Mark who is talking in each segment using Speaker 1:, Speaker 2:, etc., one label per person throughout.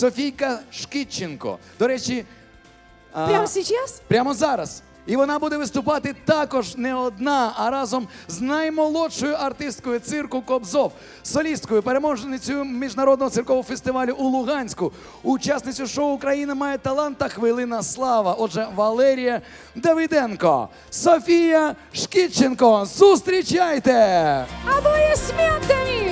Speaker 1: Софійка Шкітченко. До речі, а,
Speaker 2: Прямо сейчас?
Speaker 1: прямо зараз. І вона буде виступати також не одна, а разом з наймолодшою артисткою цирку Кобзов, солісткою, переможницею міжнародного циркового фестивалю у Луганську, учасницю шоу Україна має талант та хвилина слава. Отже, Валерія Давиденко, Софія Шкітченко. Зустрічайте!
Speaker 2: Аплодисментами!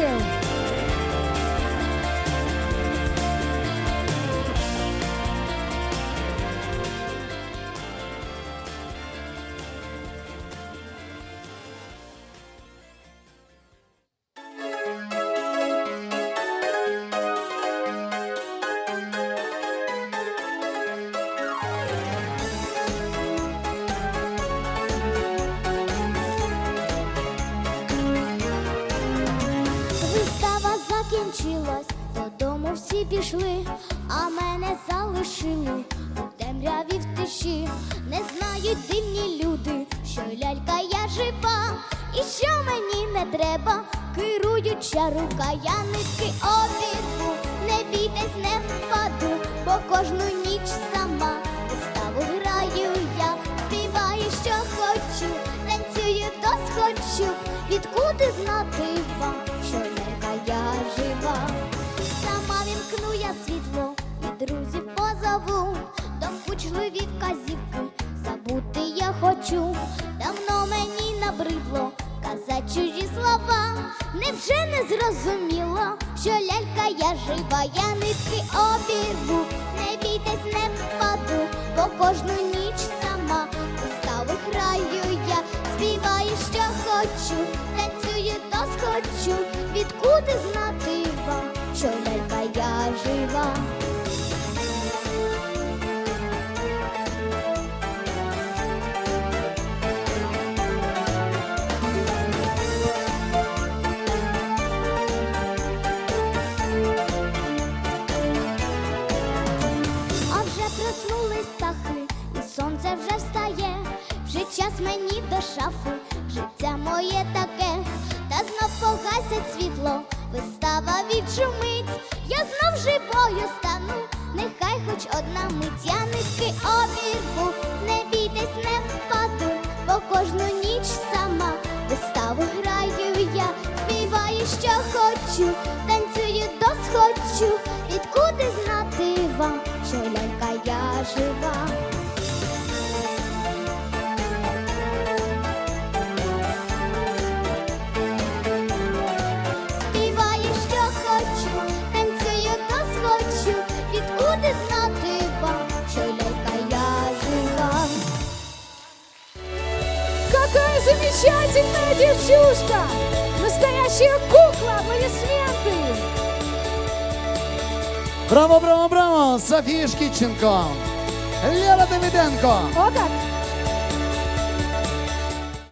Speaker 3: Закінчилась, додому всі пішли, а мене залишили у темряві в тиші. Не знають дивні люди, що лялька я жива, і що мені не треба, керуюча рука, я нитки обіду, не бійтесь, не впаду, бо кожну позову, докучливі вказівки забути я хочу. Давно мені набридло казать чужі слова. Невже не зрозуміло, що лялька я жива, я нитки обірву, не бійтесь, не впаду, бо кожну ніч сама вистави граю я, співаю, що хочу, танцюю до схочу, відкуди знати вам, що лялька я жива. До шафи, життя моє таке, та знов погасять світло, вистава відшумить. Я знов живою стану, нехай хоч одна мить, я нитки обірву, не бійтесь, не впаду, бо кожну ніч сама. Виставу граю я, співаю, що хочу, танцюю до
Speaker 2: замечательная девчушка! Настоящая кукла! Аплодисменты!
Speaker 1: Браво, браво, браво! Софія Шкітченко! Лера Давиденко!
Speaker 2: О как!